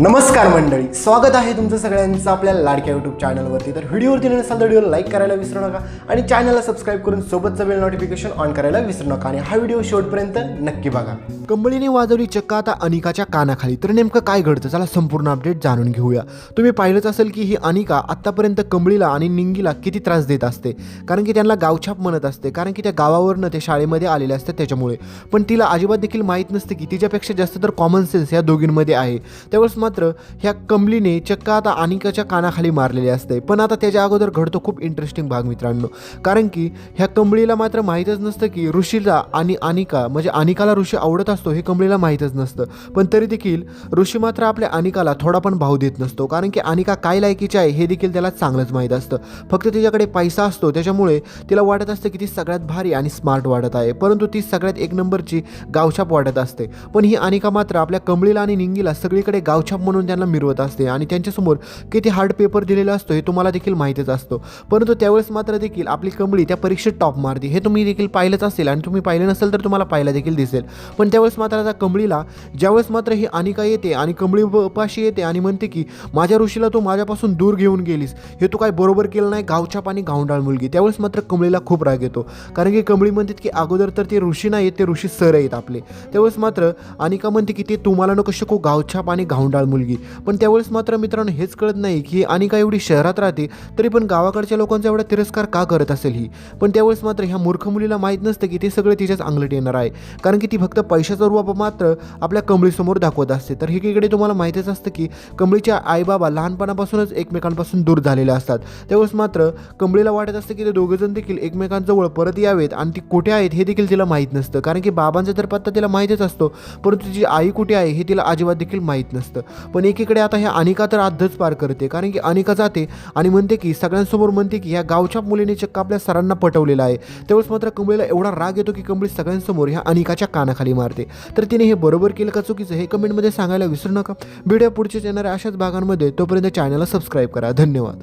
नमस्कार मंडळी स्वागत आहे तुमचं सगळ्यांचं आपल्या लाडक्या यूट्यूब चॅनलवरती तर व्हिडिओवरती नसाल तर व्हिडिओ लाईक करायला विसरू नका आणि चॅनलला सबस्क्राईब करून सोबतचं बेल नोटिफिकेशन ऑन करायला विसरू नका. आणि हा व्हिडिओ शेवटपर्यंत नक्की बघा. कंबळीने वाजवली चक्का आता अनिकाच्या कानाखाली. तर नेमकं काय घडतं? चला संपूर्ण अपडेट जाणून घेऊया. तुम्ही पाहिलंच असेल की ही अनिका आत्तापर्यंत कंबळीला आणि निंगीला किती त्रास देत असते. कारण की त्यांना गावछाप म्हणत असते. कारण की त्या गावावरनं ते शाळेमध्ये आलेले असते त्याच्यामुळे. पण तिला अजिबात देखील माहीत नसते की तिच्यापेक्षा जास्त तर कॉमन सेन्स या दोघींमध्ये आहे. त्यावेळेस मात्र ह्या कमलीने चक्का आता अनिकाच्या कानाखाली मारलेली असते. पण आता त्याच्या अगोदर घडतो खूप इंटरेस्टिंग भाग मित्रांनो. कारण की ह्या कमळीला मात्र माहीतच नसतं की ऋषीला आणि अनिका म्हणजे अनिकाला ऋषी आवडत असतो हे कमळीला माहीतच नसतं. पण तरी देखील ऋषी मात्र आपल्या अनिकाला थोडा पण भाव देत नसतो. कारण की अनिका काय लायकीची आहे हे देखील त्याला चांगलंच माहीत असतं. फक्त तिच्याकडे पैसा असतो त्याच्यामुळे तिला वाटत असतं की ती सगळ्यात भारी आणि स्मार्ट वाटत आहे. परंतु ती सगळ्यात एक नंबरची गावछाप वाटत असते. पण ही अनिका मात्र आपल्या कमळीला आणि निंगीला सगळीकडे गावछाप म्हणून त्यांना मिरवत असते आणि त्यांच्यासमोर किती हार्ड पेपर दिलेला असतो हे तुम्हाला देखील माहीतच असतो. परंतु त्यावेळेस मात्र देखील आपली कमळी त्या परीक्षेत टॉप मारते. हे तुम्ही देखील पाहिलंच असेल आणि तुम्ही पाहिलं नसेल तर तुम्हाला पाहायला देखील दिसेल. पण त्यावेळेस मात्र आता कमळीला ज्यावेळेस मात्र ही अनिका येते आणि कमळी उपाशी पाशी येते आणि म्हणते की माझ्या ऋषीला तू माझ्यापासून दूर घेऊन गेलीस. हे तू काय बरोबर केलं नाही? गावछाप आणि गावंडाळ मुलगी. त्यावेळेस मात्र कमळीला खूप राग येतो. कारण की कमळी म्हणतात की अगोदर तर ते ऋषी नाही ते ऋषी सर आहेत आपले. त्यावेळेस मात्र अनिका म्हणते की ते तुम्हाला नको शिकू गावछाप आणि गावंडाळ मुलगी. पण त्यावेळेस मात्र मित्रांनो हेच कळत नाही की अनिका एवढी शहरात राहते तरी पण गावाकडच्या लोकांचा एवढा तिरस्कार का करत असेल ही? पण त्यावेळेस मात्र ह्या मूर्ख मुलीला माहीत नसतं की ते सगळे तिच्याच अंगलट येणार आहे. कारण की ती फक्त पैशाचा रूप मात्र आपल्या कमळीसमोर दाखवत असते. तर एकीकडे तुम्हाला माहीतच असतं की कमळीच्या आईबाबा लहानपणापासूनच एकमेकांपासून दूर झालेले असतात. त्यावेळेस मात्र कमळीला वाटत असतं की ते दोघंजण देखील एकमेकांजवळ परत यावेत आणि ती कुठे आहेत हे देखील तिला माहीत नसतं. कारण की बाबांचा तर पत्ता तिला माहीतच असतो. परंतु तिची आई कुठे आहे हे तिला अजिबात देखील माहीत नसतं. पण एकीकडे आता ह्या अनिका तर आधच पार करते कारण की अनिका जाते आणि म्हणते की सगळ्यांसमोर म्हणते की ह्या गावच्या मुलीने चक्क आपल्या सरांना पटवलेला आहे. त्यावेळेस मात्र कंबळीला एवढा राग येतो की कंबळी सगळ्यांसमोर ह्या अनिकाच्या कानाखाली मारते. तर तिने हे बरोबर केलं का चुकीचं हे कमेंटमध्ये सांगायला विसरू नका. व्हिडिओ पुढच्या येणाऱ्या अशाच भागांमध्ये तोपर्यंत चॅनलला सबस्क्राईब करा. धन्यवाद.